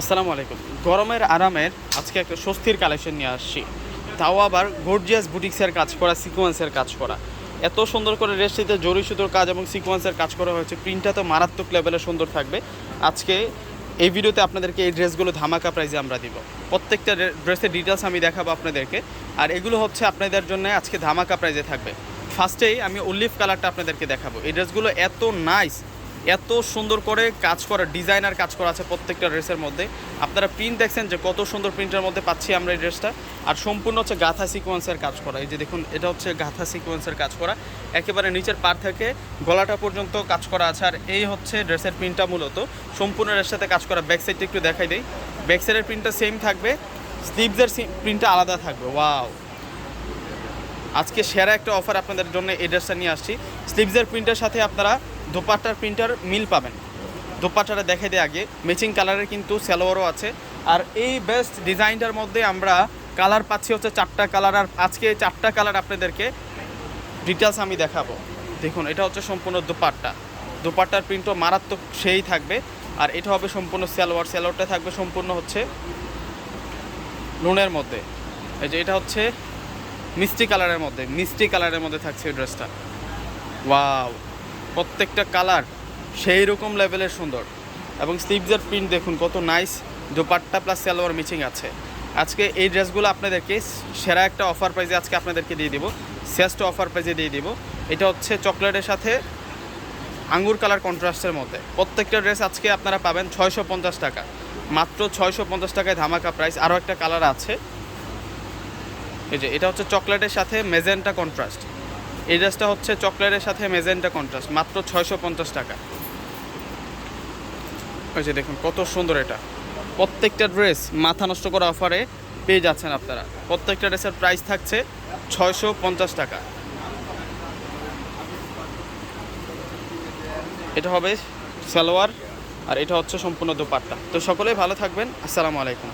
আসসালামু আলাইকুম। গরমের আরামের আজকে একটা স্বস্তির কালেকশন নিয়ে আসছি। তাও আবার গর্জিয়াস বুটিক্সের কাজ করা সিকোয়েন্সের কাজ করা। এত সুন্দর করে রেস্টিতে জরি সুতোর কাজ এবং সিকোয়েন্সের কাজ করা হয়েছে। প্রিন্টটা তো মারাত্মক লেভেলে সুন্দর থাকবে। আজকে এই ভিডিওতে আপনাদেরকে এই ড্রেসগুলো ধামাকা প্রাইজে আমরা দিব। প্রত্যেকটা ড্রেসের ডিটেলস আমি দেখাবো আপনাদেরকে। আর এগুলো হচ্ছে আপনাদের জন্য আজকে ধামাকা প্রাইজে থাকবে। ফার্স্টেই আমি অলিভ কালারটা আপনাদেরকে দেখাবো। এই ড্রেসগুলো এত নাইস এত সুন্দর করে কাজ করা, ডিজাইনার কাজ করা আছে প্রত্যেকটা ড্রেসের মধ্যে। আপনারা প্রিন্ট দেখছেন যে কত সুন্দর প্রিন্টের মধ্যে পাচ্ছি আমরা এই ড্রেসটা। আর সম্পূর্ণ হচ্ছে গাথা সিকোয়েন্সের কাজ করা। এই যে দেখুন, এটা হচ্ছে গাথা সিকোয়েন্সের কাজ করা। একেবারে নিচের পার থেকে গলাটা পর্যন্ত কাজ করা আছে। আর এই হচ্ছে ড্রেসের প্রিন্টটা মূলত। সম্পূর্ণ ড্রেসের সাথে কাজ করা। ব্যাক সাইডটা একটু দেখাই দেই। ব্যাক সাইডের প্রিন্টটা সেম থাকবে। স্লিভসের প্রিন্টটা আলাদা থাকবে। ওয়াও আজকে সেরা একটা অফার আপনাদের জন্য এই ড্রেসটা নিয়ে আসছি। স্লিভসের প্রিন্টের সাথে আপনারা দোপাট্টার প্রিন্টার মিল পাবেন। দোপাট্টাটা দেখে দেয় আগে। ম্যাচিং কালারের কিন্তু সালোয়ারও আছে। আর এই বেস্ট ডিজাইনটার মধ্যে আমরা কালার পাচ্ছি হচ্ছে চারটা কালার আর আজকে চারটা কালার আপনাদেরকে ডিটেলস আমি দেখাবো। দেখুন, এটা হচ্ছে সম্পূর্ণ দোপাট্টা। দোপাট্টার প্রিন্টও মারাত্মক সেই থাকবে। আর এটা হবে সম্পূর্ণ সালোয়ার। স্যালোয়ারটা থাকবে সম্পূর্ণ হচ্ছে লোনের মধ্যে। এই যে এটা হচ্ছে মিষ্টি কালারের মধ্যে। মিষ্টি কালারের মধ্যে থাকছে এই ড্রেসটা ওয়াও! প্রত্যেকটা কালার সেই রকম লেভেলের সুন্দর। এবং স্লিভসের প্রিন্ট দেখুন, কত nice dupatta plus salwar matching আছে। আজকে এই ড্রেসগুলো আপনাদেরকে সেরা একটা অফার প্রাইজে আজকে আপনাদেরকে দিয়ে দিব, শ্রেষ্ঠ অফার প্রাইজে দিয়ে দিব। এটা হচ্ছে চকলেটের সাথে আঙ্গুর কালার কন্ট্রাস্টের মধ্যে। প্রত্যেকটা ড্রেস আজকে আপনারা পাবেন ছয়শো পঞ্চাশ টাকা। মাত্র ছয়শো পঞ্চাশ টাকায় ধামাকা প্রাইস আরও একটা কালার আছে। এই যে, এটা হচ্ছে চকলেটের সাথে মেজেন্টা কন্ট্রাস্ট এই ড্রেসটা হচ্ছে চকলেটের সাথে মেজেন্টা কন্ট্রাস্ট, মাত্র ছয়শো পঞ্চাশ টাকা। ওই যে দেখুন, কত সুন্দর এটা। প্রত্যেকটা ড্রেস মাথা নষ্ট করা অফারে পেয়ে যাচ্ছেন আপনারা। প্রত্যেকটা ড্রেসের প্রাইস থাকছে ছয়শো পঞ্চাশ টাকা। এটা হবে সালোয়ার আর এটা হচ্ছে সম্পূর্ণ দোপাট্টা। তো সকলেই ভালো থাকবেন। আসসালামু আলাইকুম।